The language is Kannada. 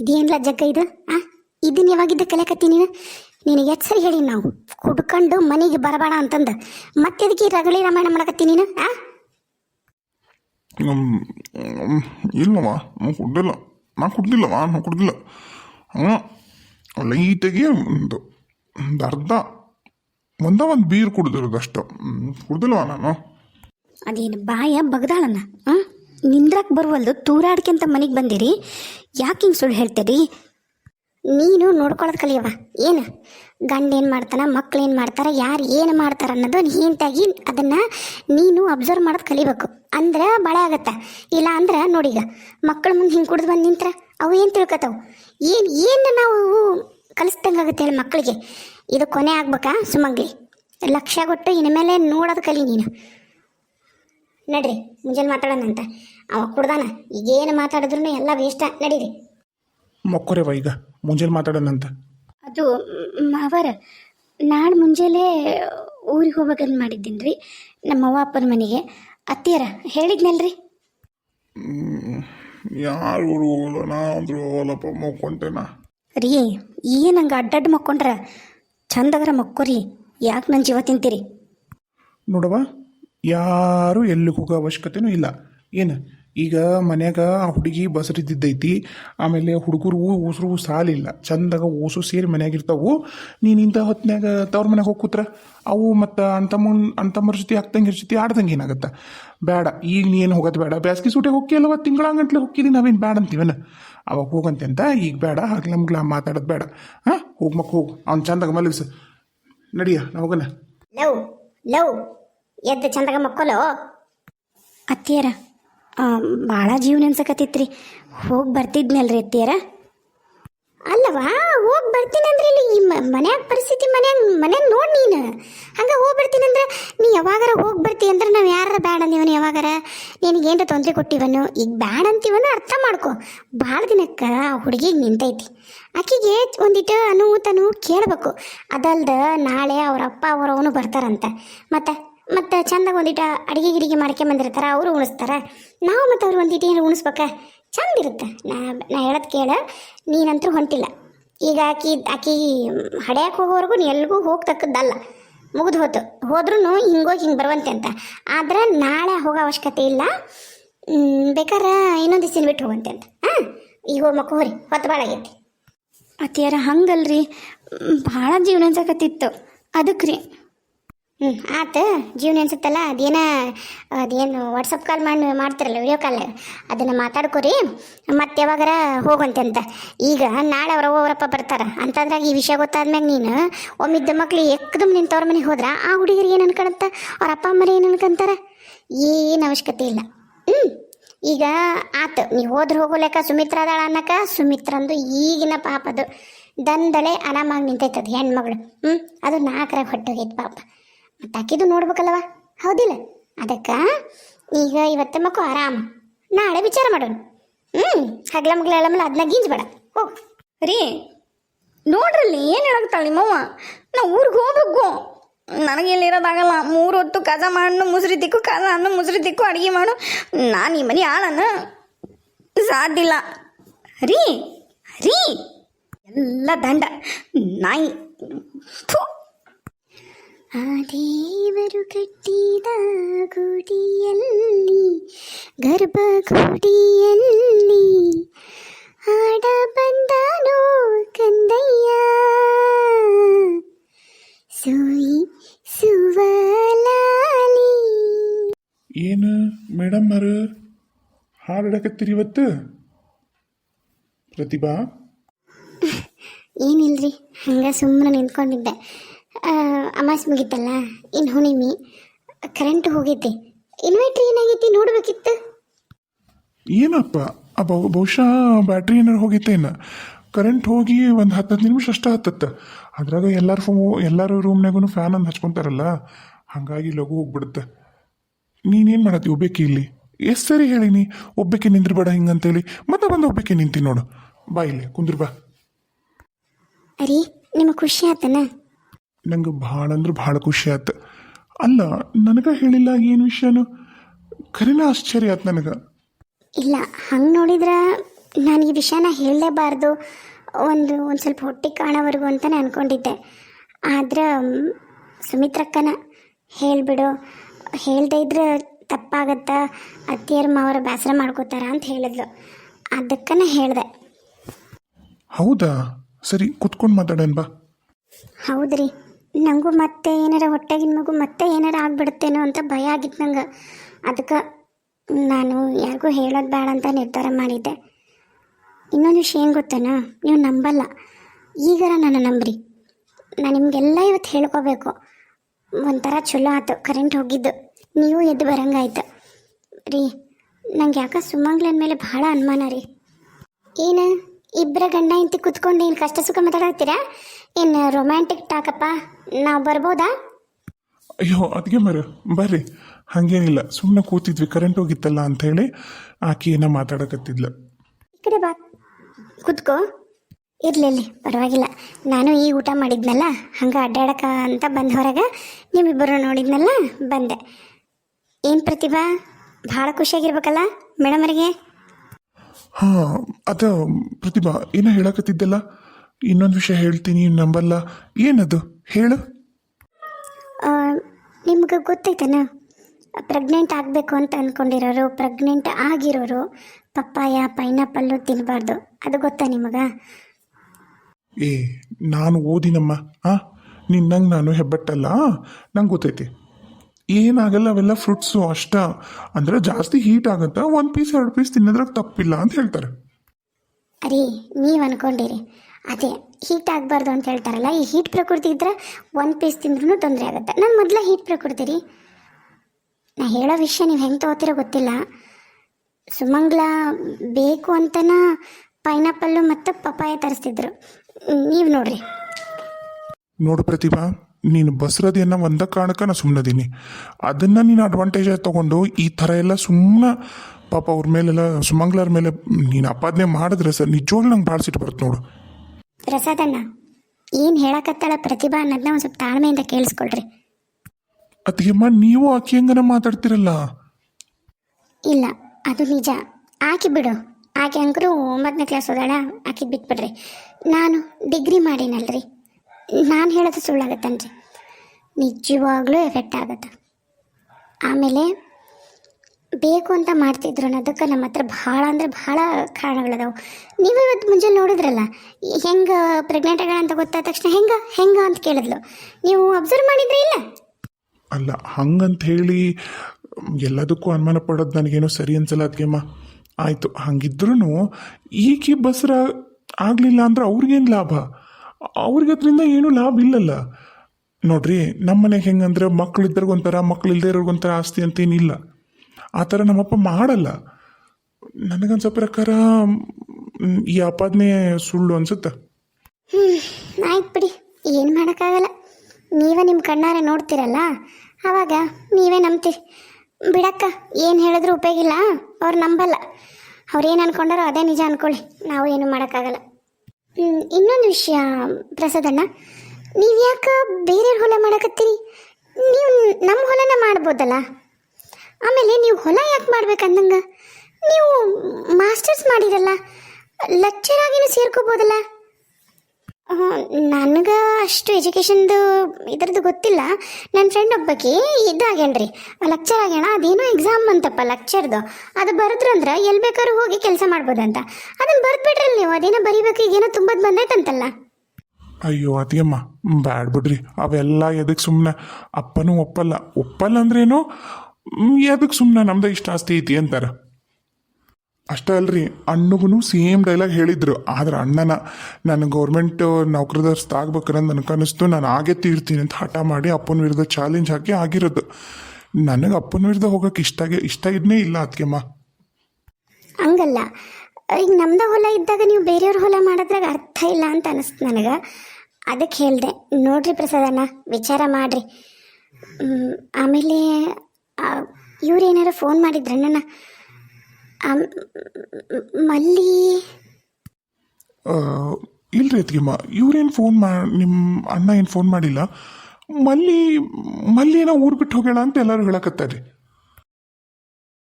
ಇದೇನ್ಲ ಜಗ್ಗ ಇದು? ಆ? ಇದನ್ನ ಯಾವಾಗಿದ್ದ ಕಲಿಯಕತ್ತಿ ನೀನು? ನಿನಗೆ ಎಷ್ಟು ಸರಿ ಹೇಳಿ ನಾವು? ಕುಡ್ಕೊಂಡು ಮನೆಗೆ ಬರಬೇಡ ಅಂತಂದು. ಮತ್ತೆ ಅದಕ್ಕೆ ರಗಳಿ ರಾಮಾಯಣ ಮಾಡಕತ್ತಿ ನೀನು? ಆ? ಇಲ್ಲವ ನಾವು ಕುಡ್ದಿಲ್ಲ. ನಾ ಕುಡ್ದಿಲ್ಲವ ನಾ ಕುಡ್ದಿಲ್ಲ. ಹಾಂ ಲೈಟಾಗಿ ಒಂದು ಒಂದು ಅರ್ಧ ಒಂದ ಒಂದು ಬೀರ್ ಕುಡ್ದಿರೋದು ಅಷ್ಟು ಹ್ಮ್, ಕುಡ್ದಿಲ್ಲವ ನಾನು. ಅದೇನು ಬಾಯ ಬಗ್ದಾಳನ್ನ? ಆ? ನಿಂದ್ರಕ್ ಬರುವಲ್ದು ತೂರಾಡ್ಕೆಂತ ಮನೆಗೆ ಬಂದಿರಿ? ಯಾಕೆ ಹಿಂಗೆ ಸುಳ್ಳು ಹೇಳ್ತೀರಿ? ನೀನು ನೋಡ್ಕೊಳ್ಳೋದು ಕಲಿಯವ ಏನು? ಗಂಡ ಏನು ಮಾಡ್ತಾನ ಮಕ್ಳು ಏನು ಮಾಡ್ತಾರೆ, ಯಾರು ಏನು ಮಾಡ್ತಾರೆ ಅನ್ನೋದು ನೀಟಾಗಿ ಅದನ್ನು ನೀನು ಅಬ್ಸರ್ವ್ ಮಾಡೋದು ಕಲಿಬೇಕು. ಅಂದ್ರೆ ಬಳೆ ಆಗತ್ತೆ. ಇಲ್ಲ ಅಂದ್ರೆ ನೋಡೀಗ ಮಕ್ಕಳು ಮುಂದೆ ಹಿಂಗೆ ಕುಡಿದು ಬಂದು ನಿಂತ್ರ ಅವು ಏನು ತಿಳ್ಕೊತಾವು ಏನು ಏನು ನಾವು ಕಲಿಸ್ದಂಗೆ ಆಗುತ್ತೆ ಹೇಳಿ ಮಕ್ಕಳಿಗೆ ಇದು ಕೊನೆ ಆಗ್ಬೇಕಾ? ಸುಮಂಗ್ಲಿ. ಲಕ್ಷ್ಯ ಕೊಟ್ಟು ಇನ್ಮೇಲೆ ಮೇಲೆ ನೋಡೋದು ಕಲಿ ನೀನು. ನಡ್ರಿ ಮುಂಜಾನೆ ಮಾತಾಡೋಣಂತ ಅವ ಕುಡ್ದಾನ ಈಗೇನು ಮಾತಾಡಿದ್ರು ಎಲ್ಲ ವೇಷ್ಟ ನಡೀರಿ. ಮಕ್ಕೊರೆವ ಈಗ ಮುಂಜಾನೆ ಮಾತಾಡೋಣಂತ ಅದು ಮಾವರ ನಾಳೆ ಮುಂಜಾನೆ ಊರಿಗೆ ಹೋಗ್ಬೇಕಂತ ಮಾಡಿದ್ದೀನಿ ರೀ ನಮ್ಮ ಅವ್ವ ಅಪ್ಪನ ಮನೆಗೆ. ಅತ್ತಿಯರ ಹೇಳಿದ್ನಲ್ರಿ? ಯಾರು ಊರು ನಾ ಅಂದ್ರು ಹೋಗಲ್ಲಪ್ಪ ರೀ ಏನಂಗೆ ಅಡ್ಡಡ್ಡ ಮಕ್ಕೊಂಡ್ರ? ಚಂದಗರ ಮಕ್ಕೋರಿ ಯಾಕೆ ನನ್ನ ಜೀವ ತಿಂತೀರಿ? ನೋಡವ ಯಾರು ಎಲ್ಲಿ ಹೋಗೋ ಅವಶ್ಯಕತೆನೂ ಇಲ್ಲ. ಏನು? ಈಗ ಮನ್ಯಾಗ ಆ ಹುಡುಗಿ ಬಸರಿದ್ದೈತಿ ಆಮೇಲೆ ಹುಡುಗರು ಉಸಿರು ಸಾಲಿಲ್ಲ. ಚಂದಾಗ ಓಸು ಸೇರಿ ಮನ್ಯಾಗ ಇರ್ತಾವು. ನೀನು ಇಂಥ ಹೊತ್ತಿನಾಗ ತವ್ರ ಮನೆಗೆ ಹೋಗಿ ಕೂತ್ರ? ಅವು ಮತ್ತು ಅಣ್ತಮ್ಮನ ಅಣ್ತಮ್ಮರ ಜೊತೆ ಅಕ್ಕಂಗಿರ ಜೊತೆ ಆಡ್ದಂಗೆ ಏನಾಗುತ್ತೆ? ಬೇಡ ಈಗ ನೀ ಏನು ಹೋಗೋದು ಬೇಡ ಬೇಸಿಗೆ ಸೂಟಿಗೆ ಹೋಗಿ ಅಲ್ವ? ತಿಂಗಳಂಗಂಟ್ಲೆ ಹೋಗಿದ್ದೀನಿ ನಾವೇನು ಬೇಡ ಅಂತೀವನ ಅವಾಗ ಹೋಗಂತೆ ಅಂತ ಈಗ ಬೇಡ ಹಗ್ಲಮ್ಗ್ಲ ಮಾತಾಡೋದು ಬೇಡ ಹಾಂ? ಹೋಗಿ ಮಕ್ಕ ಹೋಗು. ಅವ್ನು ಚಂದಾಗ ಮಲಗಿಸು. ನಡಿಯ ಹೋಗೋಣ ಎದ್ದು ಚಂದಾಗ ಮಕ್ಕೋಲೋ? ಅತ್ತಿಯರ ಭಾಳ ಜೀವನ ಅನ್ಸಕತ್ತಿತ್ರಿ. ಹೋಗಿ ಬರ್ತಿದ್ನಲ್ರಿ ಅತ್ತಿಯರ? ಅಲ್ಲವಾ, ಹೋಗಿ ಬರ್ತೀನಂದ್ರೆ ಇಲ್ಲಿ ಈ ಮನ್ಯಾಗ ಪರಿಸ್ಥಿತಿ ಮನ್ಯಾಗ ಮನ್ಯಾಗ ನೋಡಿ ನೀನು. ಹಂಗೆ ಹೋಗಿ ಬರ್ತೀನಂದ್ರೆ ನೀ ಯಾವಾಗಾರ ಹೋಗಿ ಬರ್ತಿ ಅಂದ್ರೆ ನಾವು ಯಾರ ಬ್ಯಾಡ ಅಂದಿವನು ಯಾವಾಗಾರ? ನಿನಗೇನು ತೊಂದರೆ ಕೊಟ್ಟಿವನು? ಈಗ ಬ್ಯಾಡ ಅಂತೀವನು ಅರ್ಥ ಮಾಡ್ಕೊ. ಭಾಳ ದಿನಕ್ಕೆ ಆ ಹುಡುಗಿಗೆ ನಿಂತೈತಿ. ಆಕಿಗೆ ಒಂದಿಟ್ಟು ಅನು ತನು ಕೇಳಬೇಕು. ಅದಲ್ದ ನಾಳೆ ಅವ್ರ ಅಪ್ಪ ಅವರವನು ಬರ್ತಾರಂತ. ಮತ್ತೆ ಮತ್ತೆ ಚಂದಾಗ ಒಂದಿಟ ಅಡಿಗೆ ಗಿಡಿಗೆ ಮಾಡ್ಕೊಂಬಂದಿರ್ತಾರ ಅವರು ಉಣಿಸ್ತಾರ. ನಾವು ಮತ್ತೆ ಅವ್ರು ಒಂದಿಟ ಏನು ಉಣಿಸ್ಬೇಕ? ಚಂದ ಇರುತ್ತೆ. ನಾ ನಾ ಹೇಳೋದು ಕೇಳ ನೀನಂತೂ ಹೊಂಟಿಲ್ಲ. ಈಗ ಆಕಿ ಆಕಿ ಹಡ್ಯಾಕೆ ಹೋಗೋವರೆಗೂ ನೀ ಎಲ್ಗೂ ಹೋಗ್ತಕ್ಕದ್ದಲ್ಲ. ಮುಗಿದು ಹೋತು. ಹೋದ್ರೂ ಹಿಂಗೋಗಿ ಹಿಂಗೆ ಬರುವಂತೆ ಅಂತ. ಆದ್ರೆ ನಾಳೆ ಹೋಗೋ ಅವಶ್ಯಕತೆ ಇಲ್ಲ. ಬೇಕಾರ ಬೇಕಾರೆ ಇನ್ನೊಂದು ದಿವಸ ಬಿಟ್ಟು ಹೋಗುವಂತೆ ಅಂತ. ಹಾಂ ಈಗ ಹೋಗಿ ಮಕ್ಕಳು ಹೋರಿ, ಹೊತ್ತು ಭಾಳ ಆಗೈತಿ. ಅತಿಯಾರ ಹಂಗಲ್ರಿ. ಭಾಳ ಜೀವನ ಅನ್ಸಕತ್ತಿತ್ತು ಅದಕ್ಕೆ ರೀ ಹ್ಞೂ ಆತು ಜೀವನ ಅನ್ಸುತ್ತಲ್ಲ ಅದೇನ, ಅದೇನು ವಾಟ್ಸಪ್ ಕಾಲ್ ಮಾಡಿ, ಮಾಡ್ತಿರಲ್ಲ ವಿಡಿಯೋ ಕಾಲ್ ಅದನ್ನು ಮಾತಾಡ್ಕೊರಿ, ಮತ್ತೆ ಯಾವಾಗಾರ ಹೋಗಂತೆ ಅಂತ ಈಗ ನಾಳೆ ಅವ್ರ ಅವರಪ್ಪ ಬರ್ತಾರೆ, ಅಂತಂದ್ರಾಗ ಈ ವಿಷಯ ಗೊತ್ತಾದ್ಮ್ಯಾಗ ನೀನು ಒಮ್ಮಿದ್ದ ಮಕ್ಳು ಎಕ್ಕದಮ್ ನಿನ್ನ ತವ್ರ ಮನೆಗೆ ಹೋದ್ರ, ಆ ಹುಡುಗರು ಏನು ಅನ್ಕೊಳತ್ತ ಅವ್ರ ಅಪ್ಪ ಅಮ್ಮರು ಏನು ಅನ್ಕೊಂತಾರ? ಏನು ಅವಶ್ಯಕತೆ ಇಲ್ಲ. ಹ್ಞೂ ಈಗ ಆತು ನೀವು ಹೋದ್ರೆ ಹೋಗೋ ಲೆಕ್ಕ, ಸುಮಿತ್ರ ಅದಾಳ ಅನ್ನಕ, ಸುಮಿತ್ರಂದು ಈಗಿನ ಪಾಪದು ದಂದಳೆ ಆರಾಮಾಗಿ ನಿಂತೈತದ ಹೆಣ್ಮಗಳು. ಹ್ಞೂ ಅದು ನಾಲ್ಕರಾಗ ಹೊಟ್ಟೋಗೈತೆ ಪಾಪ. ಮತ್ತು ಆಕಿದು ನೋಡ್ಬೇಕಲ್ಲವ? ಹೌದಿಲ್ಲ. ಅದಕ್ಕೆ ಈಗ ಇವತ್ತು ಮಕ್ಕಳು ಆರಾಮ. ನಾಳೆ ವಿಚಾರ ಮಾಡೋಣ. ಹ್ಞೂ ಹಗ್ಲ ಮಗ್ಲ ಎಳಮಲ್ಲ ಅದನ್ನ ಗಿಂಜ್ಬೇಡ. ಹೋಗು. ರೀ, ನೋಡ್ರಲ್ಲಿ ಏನು ಹೇಳಕ್ತಾಳ ನಿಮ್ಮವ್ವ? ನಾ ಊರಿಗೆ ಹೋಗ್ಬೇಕು. ನನಗೆಲ್ಲಿ ಇರೋದಾಗಲ್ಲ ಮೂರು ಹೊತ್ತು ಕಸ ಮಾಡು, ಮುಸ್ರಿ ತಿಕ್ಕು, ಕಸ ಹಣ್ಣು ಮುಸ್ರಿ ತಿಕ್ಕು, ಅಡುಗೆ ಮಾಡು. ನಾನು ಈ ಮನೆ ಆಳನ ಸಾಧ್ಯಿಲ್ಲ ರೀ ರೀ. ಎಲ್ಲ ದಂಡ. ನಾಯಿ. ಥು. ಆ ದೇವರು ಕಟ್ಟಿದ ಗುಡಿಯಲ್ಲಿ ಗರ್ಭಗುಡಿಯಲ್ಲಿ ಆಡ ಬಂದನೋ ಕಂದಯ್ಯ ಸೋಯಿ ಸುವಲಾಲಿ ಏನು ಮೇಡಮ್ ಮಾರು ಹಾಡಾಡಕತ್ತೀರಿ ಇವತ್ತು ಪ್ರತಿಭಾ ಏನಿಲ್ರಿ ಹಂಗೆ ಸುಮ್ಮನೆ ನಿಂತ್ಕೊಂಡಿದ್ದೆ ಆ, ಅಮಾಸ್ ಮುಗಿತಲ್ಲ? ಇನ್ನು ಹುಣಿಮಿ ಕರೆಂಟ್ ಹೋಗೈತಿ. ಇನ್ವೈಟ್ರಿ ಏನಾಗೈತಿ ನೋಡ್ಬೇಕಿತ್ತು? ಏನಪ್ಪ? ಬಹುಶಃ ಬ್ಯಾಟ್ರಿ ಏನಾರು ಹೋಗಿತ್ತೇನು ಕರೆಂಟ್ ಹೋಗಿ ಒಂದು ಹತ್ತತ್ತು ನಿಮಿಷ ಅಷ್ಟೇ ಹತ್ತತ್ತ. ಅದ್ರಾಗ ಎಲ್ಲರ ಫೋ ಎಲ್ಲರ ರೂಮ್ನಾಗೂ ಫ್ಯಾನ್ ಅಂತ ಹಚ್ಕೊತಾರಲ್ಲ? ಹಾಗಾಗಿ ಲಘು ಹೋಗ್ಬಿಡುತ್ತೆ. ನೀನೇನು ಮಾಡತ್ತಿ ಒಬ್ಬೇಕಿ ಇಲ್ಲಿ? ಎಷ್ಟು ಸರಿ ಹೇಳಿನಿ ಒಬ್ಬಕ್ಕೆ ನಿಂದ್ರಬೇಡ ಹಿಂಗಂತೇಳಿ. ಮತ್ತೆ ಬಂದು ಒಬ್ಬಕ್ಕೆ ನಿಂತಿ ನೋಡು. ಬಾ ಇಲ್ಲಿ ಕುಂದ್ರ ಬಾ. ಅರಿ ನಿಮಗೆ ಖುಷಿ ಆತನ? ನಂಗೆ ಭಾಳ ಅಂದ್ರೆ ಭಾಳ ಖುಷಿ ಆಯ್ತು. ಅಲ್ಲ ನನಗೆ ಹೇಳಿಲ್ಲ ಏನು ವಿಷಯನು? ಖರೀನ ಆಶ್ಚರ್ಯ ಆಯ್ತು ನನಗೆ. ಇಲ್ಲ ಹಂಗೆ ನೋಡಿದ್ರೆ ನಾನು ಈ ವಿಷಯನ ಹೇಳಲೇಬಾರ್ದು. ಒಂದು ಒಂದು ಸ್ವಲ್ಪ ಹೊಟ್ಟೆ ಕಾಣೋವರೆಗೂ ಅಂತಲೇ ಅಂದ್ಕೊಂಡಿದ್ದೆ ಆದ್ರೆ ಸುಮಿತ್ರಕ್ಕನ ಹೇಳಿಬಿಡು. ಹೇಳದೇ ಇದ್ರೆ ತಪ್ಪಾಗತ್ತಾ? ಅತ್ತಿಯರ ಮಾವರ ಬೇಸರ ಮಾಡ್ಕೋತಾರ ಅಂತ ಹೇಳಿದ್ಲು. ಅದಕ್ಕನ ಹೇಳಿದೆ. ಹೌದಾ? ಸರಿ ಕುತ್ಕೊಂಡು ಮಾತಾಡೋಣ ಬಾ. ಹೌದ್ರಿ. ನನಗೂ ಮತ್ತೆ ಏನಾರ ಹೊಟ್ಟೆಗಿನ ಮಗು ಮತ್ತೆ ಏನಾರ ಆಗ್ಬಿಡುತ್ತೇನೋ ಅಂತ ಭಯ ಆಗಿತ್ತು ನಂಗೆ. ಅದಕ್ಕೆ ನಾನು ಯಾರಿಗೂ ಹೇಳೋದು ಬೇಡ ಅಂತ ನಿರ್ಧಾರ ಮಾಡಿದ್ದೆ. ಇನ್ನೊಂದು ವಿಷಯ ಏನು ಗೊತ್ತೇನಾ? ನೀವು ನಂಬಲ್ಲ. ಈಗಾರ ನಾನು ನಂಬ್ರಿ. ನಾನು ನಿಮಗೆಲ್ಲ ಇವತ್ತು ಹೇಳ್ಕೋಬೇಕು. ಒಂಥರ ಚಲೋ ಆಯ್ತು ಕರೆಂಟ್ ಹೋಗಿದ್ದು. ನೀವು ಎದ್ದು ಬರಂಗಾಯ್ತು. ರೀ, ನಂಗೆ ಯಾಕೆ ಸುಮಂಗ್ಲನ ಮೇಲೆ ಭಾಳ ಅನುಮಾನ ರೀ. ಏನು? ಇಬ್ಬರ ಗಂಡ ಇಂತಿ ಕುತ್ಕೊಂಡು ಏನು ಕಷ್ಟ ಸುಖ ಮಾತಾಡತ್ತೀರಾ ಏನು ರೊಮ್ಯಾಂಟಿಕ್ ಟಾಕಪ್ಪ ನಾವು ಬರ್ಬೋದಾ? ಅಯ್ಯೋ ಅದಕ್ಕೆ ಮರ ಬರ್ರಿ. ಹಾಗೇನಿಲ್ಲ ಸುಮ್ಮನೆ ಕೂತಿದ್ವಿ ಕರೆಂಟ್ ಹೋಗಿತ್ತಲ್ಲ ಅಂತ ಹೇಳಿ ಆಕೆ ಏನೋ ಮಾತಾಡಕತ್ತಿದ್ಲ. ಈ ಕಡೆ ಬಾ ಕುತ್ಕೋ. ಇರ್ಲಿ ಇರ್ಲಿ ಪರವಾಗಿಲ್ಲ. ನಾನು ಈ ಊಟ ಮಾಡಿದ್ನಲ್ಲ ಹಂಗೆ ಅಡ್ಡಾಡಕ ಅಂತ ಬಂದ ಹೊರಗೆ ನಿಮ್ಮಿಬ್ಬರು ನೋಡಿದ್ನಲ್ಲ ಬಂದೆ. ಏನು ಪ್ರತಿಭಾ ಭಾಳ ಖುಷಿಯಾಗಿರ್ಬೇಕಲ್ಲ ಮೇಡಮರಿಗೆ ಹಾಂ ಅದ ಪ್ರತಿಭಾ ಏನೋ ಹೇಳಕತ್ತಿದ್ದಲ್ಲ? ಇನ್ನೊಂದು ವಿಷಯ ಹೇಳ್ತೀನಿ ನಂಬಲ್ಲ. ಏನದು? ಹೇಳು. ನಿಮ್ಗೆ ಗೊತ್ತೈತನ? ಪ್ರೆಗ್ನೆಂಟ್ ಆಗಬೇಕು ಅಂತ ಅಂದ್ಕೊಂಡಿರೋರು ಪ್ರೆಗ್ನೆಂಟ್ ಆಗಿರೋರು ಪಪ್ಪಾಯ ಪೈನಾಪಲ್ಲು ತಿನ್ನಬಾರ್ದು ಅದು ಗೊತ್ತಾ ನಿಮಗೆ? ಏ ನಾನು ಓದಿನಮ್ಮ ಆ? ನಿನ್ನಂಗೆ ನಾನು ಹೆಬ್ಬಟ್ಟಲ್ಲ ನಂಗೆ ಗೊತ್ತೈತಿ. ಏನಾಗಲ್ಲ ಅವೆಲ್ಲ ಫ್ರೂಟ್ಸು ಅಷ್ಟ. ಅಂದ್ರೆ ಜಾಸ್ತಿ ಹೀಟ್ ಆಗುತ್ತೆ ಒಂದು ಪೀಸ್ ಎರಡು ಪೀಸ್ ತಿನ್ನೋದ್ರಾಗ ತಪ್ಪಿಲ್ಲ ಅಂತ ಹೇಳ್ತಾರೆ. ಅರಿ ನೀವು ಅನ್ಕೊಂಡಿರಿ. ಅದೇ ಹೀಟ್ ಆಗಬಾರ್ದು ಅಂತ ಹೇಳ್ತಾರಲ್ಲ, ಈ ಹೀಟ್ ಪ್ರಕೃತಿ ಇದ್ರೆ ಒಂದು ಪೀಸ್ ತಿಂದ್ರೂ ತೊಂದರೆ ಆಗುತ್ತೆ. ನಾನು ಮೊದಲೇ ಹೀಟ್ ಪ್ರಕೃತಿ ರೀ ನಾ ಹೇಳೋ ವಿಷಯ ನೀವು ಹೆಂಗೆ ತೊಗೋತೀರೋ ಗೊತ್ತಿಲ್ಲ. ಸುಮಂಗ್ಲ ಬೇಕು ಅಂತನ ಪೈನಾಪಲ್ಲು ಮತ್ತು ಪಪಾಯ ತರಿಸ್ತಿದ್ರು. ನೀವು ನೋಡ್ರಿ. ನೋಡು ಪ್ರತಿಭಾ, ನೀನು ಬಸ್ರದಿಯನ್ನ ಒಂದ ಕಾರಣಕ್ಕೆ ನಾ ಸುಮ್ಮನದೀನಿ ಅದನ್ನ ನೀನು ಅಡ್ವಾಂಟೇಜ್ ತೊಗೊಂಡು ಈ ಥರ ಎಲ್ಲ ಸುಮ್ಮನೆ ಪಾಪ ಅವ್ರ ಮೇಲೆಲ್ಲ, ಸುಮಂಗ್ಲರ ಮೇಲೆ ನೀನು ಅಪಾದನೆ ಮಾಡಿದ್ರೆ ಸರ್ ನಿಜವಾಗ್ಲೂ ನಂಗೆ ಭಾಳ ಸಿಟ್ಟು ಬರುತ್ತೆ ನೋಡು. ಪ್ರಸಾದಣ್ಣ ಏನು ಹೇಳಕತ್ತಾಳ ಪ್ರತಿಭಾ ಅನ್ನೋದನ್ನ ಒಂದು ಸ್ವಲ್ಪ ತಾಳ್ಮೆಯಿಂದ ಕೇಳಿಸ್ಕೊಳ್ರಿ. ಅತ್ತಿಗೆಮ್ಮ ನೀವು ಆಕೆ ಹೆಂಗನ ಮಾತಾಡ್ತಿರಲ್ಲ? ಇಲ್ಲ ಅದು ನಿಜ. ಆಕೆ ಬಿಡು. ಆಕೆ ಅಂಕರು ಒಂಬತ್ತನೇ ಕ್ಲಾಸ್ ಓದಾಳ ಆಕೆ ಬಿಟ್ಬಿಡ್ರಿ. ನಾನು ಡಿಗ್ರಿ ಮಾಡೀನಲ್ರಿ. ನಾನು ಹೇಳೋದು ಸುಳ್ಳಾಗತ್ತನ್ರಿ. ನಿಜವಾಗ್ಲೂ ಎಫೆಕ್ಟ್ ಆಗತ್ತೆ. ಆಮೇಲೆ ಬೇಕು ಅಂತ ಮಾಡ್ತಿದ್ರು ಅನ್ನೋದಕ್ಕೆ ನಮ್ಮ ಹತ್ರ ಭಾಳ ಅಂದರೆ ಭಾಳ ಕಾರಣಗಳದಾವೆ. ನೀವು ಇವತ್ತು ಮುಂಜಾನೆ ನೋಡಿದ್ರಲ್ಲ, ಹೆಂಗೆ ಪ್ರೆಗ್ನೆಂಟ್ ಆಗ ಅಂತ ಗೊತ್ತಾದ ತಕ್ಷಣ ಹೆಂಗೆ ಹೆಂಗೆ ಅಂತ ಕೇಳಿದ್ಲು. ನೀವು ಅಬ್ಸರ್ವ್ ಮಾಡಿದ್ರಿ ಇಲ್ಲ? ಅಲ್ಲ, ಹಂಗಂತ ಹೇಳಿ ಎಲ್ಲದಕ್ಕೂ ಅನುಮಾನ ಪಡೋದು ನನಗೇನು ಸರಿ ಅನ್ಸಲ್ಲ ಅದಕ್ಕೆಮ್ಮ ಆಯಿತು ಹಂಗಿದ್ರೂ ಈಕೆ ಬಸ್ರ ಆಗಲಿಲ್ಲ ಅಂದ್ರೆ ಅವ್ರಿಗೇನು ಲಾಭ? ಅವ್ರಿಗೆ ಅದರಿಂದ ಏನೂ ಲಾಭ ಇಲ್ಲಲ್ಲ? ನೋಡ್ರಿ ನಮ್ಮ ಮನೆಗೆ ಹೆಂಗಂದ್ರೆ ಮಕ್ಳಿದ್ರಿಗೊಂಥರ ಮಕ್ಳು ಇಲ್ದೇ ಇರೋರ್ಗೊಂಥರ ಆಸ್ತಿ ಅಂತೇನಿಲ್ಲ. ಆ ಥರ ನಮ್ಮಪ್ಪ ಮಾಡಲ್ಲ. ನನಗನ್ಸೋ ಪ್ರಕಾರ ಈ ಆಪಾದನೆ ಸುಳ್ಳು ಅನ್ಸುತ್ತೆ? ಆಯ್ತು ಬಿಡಿ. ಏನು ಮಾಡೋಕ್ಕಾಗಲ್ಲ. ನೀವೇ ನಿಮ್ಮ ಕಣ್ಣಾರೆ ನೋಡ್ತೀರಲ್ಲ? ಅವಾಗ ನೀವೇ ನಂಬ್ತಿ. ಬಿಡಕ್ಕ, ಏನು ಹೇಳಿದ್ರು ಉಪಯೋಗ ಇಲ್ಲ. ಅವ್ರು ನಂಬಲ್ಲ. ಅವ್ರು ಏನು ಅನ್ಕೊಂಡಾರೋ ಅದೇ ನಿಜ ಅನ್ಕೊಳ್ಳಿ. ನಾವು ಏನು ಮಾಡೋಕ್ಕಾಗಲ್ಲ. ಇನ್ನೊಂದು ವಿಷಯ, ಪ್ರಸಾದಣ್ಣ. ನೀವು ಯಾಕೆ ಬೇರೆ ಹೊಲ ಮಾಡಕತ್ತೀರಿ? ನೀವು ನಮ್ಮ ಹೊಲನ ಮಾಡ್ಬೋದಲ್ಲ? ಆಮೇಲೆ ನೀವು ಹೊಲ ಯಾಕೆ ಮಾಡ್ಬೇಕಂದಂಗ? ನೀವು ಮಾಸ್ಟರ್ಸ್ ಮಾಡಿರಲ್ಲ ಲೆಕ್ಚರ್ ಆಗಿನೂ ಸೇರ್ಕೋಬೋದಲ್ಲ? ನನಗೆ ಅಷ್ಟು ಎಜುಕೇಷನ್ದು ಇದ್ರದ್ದು ಗೊತ್ತಿಲ್ಲ. ನನ್ನ ಫ್ರೆಂಡ್ ಒಬ್ಬಾಕಿ ಇದಾಗ್ಯಾನ್ರಿ. ಲೆಕ್ಚರ್ ಆಗ್ಯಾಣ ಅದೇನೋ ಎಕ್ಸಾಮ್ ಅಂತಪ್ಪ ಲೆಕ್ಚರ್ದು ಅದು ಬರೆದ್ರಂದ್ರೆ ಎಲ್ಲಿ ಬೇಕಾದ್ರೂ ಹೋಗಿ ಕೆಲಸ ಮಾಡ್ಬೋದಂತ. ಅದನ್ನು ಬರೆದ್ಬಿಟ್ರಲ್ಲ ನೀವು, ಅದೇನೋ ಬರಿಬೇಕು, ಈಗೇನೋ ತುಂಬದು ಬಂದೈತಂತಲ್ಲ. ಅಯ್ಯೋ ಅದೇಮ್ಮ ಬ್ಯಾಡ್ ಬಿಡ್ರಿ ಅವೆಲ್ಲ ಎದಕ್ಕೆ ಸುಮ್ಮನೆ ಅಪ್ಪನೂ ಒಪ್ಪಲ್ಲ. ಒಪ್ಪಲ್ಲ ಅಂದ್ರೇನು? ಎದಕ್ಕೆ ಸುಮ್ಮನೆ ನಮ್ದು ಇಷ್ಟ ಆಸ್ತಿ ಐತಿ ಅಂತಾರೆ. ಅಷ್ಟೇ ಅಲ್ರಿ ಅಣ್ಣಗೂ ಸೇಮ್ ಡೈಲಾಗ್ ಹೇಳಿದ್ರು. ಆದ್ರೆ ಅಣ್ಣನ, ನಾನು ಗೌರ್ಮೆಂಟ್ ನೌಕರದರ್ಸ್ತ ಆಗ್ಬೇಕಂದ್ರೆ ನನಗೆ ಅನಿಸ್ತು ನಾನು ಆಗೇ ತೀರ್ತೀನಿ ಅಂತ ಹಠ ಮಾಡಿ ಅಪ್ಪನ ವಿರುದ್ಧ ಚಾಲೆಂಜ್ ಹಾಕಿ ಆಗಿರೋದು. ನನಗೆ ಅಪ್ಪನ ವಿರುದ್ಧ ಹೋಗಕ್ಕೆ ಇಷ್ಟ ಇಷ್ಟ ಇದನ್ನೇ ಇಲ್ಲ ಅದಕ್ಕೆಮ್ಮ ಹಂಗಲ್ಲ. ಈಗ ನಮ್ದು ಹೊಲ ಇದ್ದಾಗ ನೀವು ಬೇರೆಯವ್ರ ಹೊಲ ಮಾಡಿದ್ರಾಗ ಅರ್ಥ ಇಲ್ಲ ಅಂತ ಅನಿಸ್ತು ನನಗೆ. ಅದಕ್ಕೆ ಹೇಳಿದೆ, ನೋಡ್ರಿ ಪ್ರಸಾದಣ್ಣ ವಿಚಾರ ಮಾಡ್ರಿ. ಆಮೇಲೆ ಇವ್ರು ಏನಾರು ಫೋನ್ ಮಾಡಿದ್ರ ನನ್ನ? ಮಲ್ಲಿ? ಇಲ್ರಿ ಅದಕ್ಕೆಮ್ಮ ಇವ್ರೇನು ಫೋನ್ ಮಾ ನಿಮ್ಮ ಅಣ್ಣ ಏನು ಫೋನ್ ಮಾಡಿಲ್ಲ? ಮಲ್ಲಿ ಮಲ್ಲಿ ಏನೋ ಊರು ಬಿಟ್ಟು ಹೋಗೋಣ ಅಂತ ಎಲ್ಲರೂ ಹೇಳಕತ್ತಾರ್ರಿ.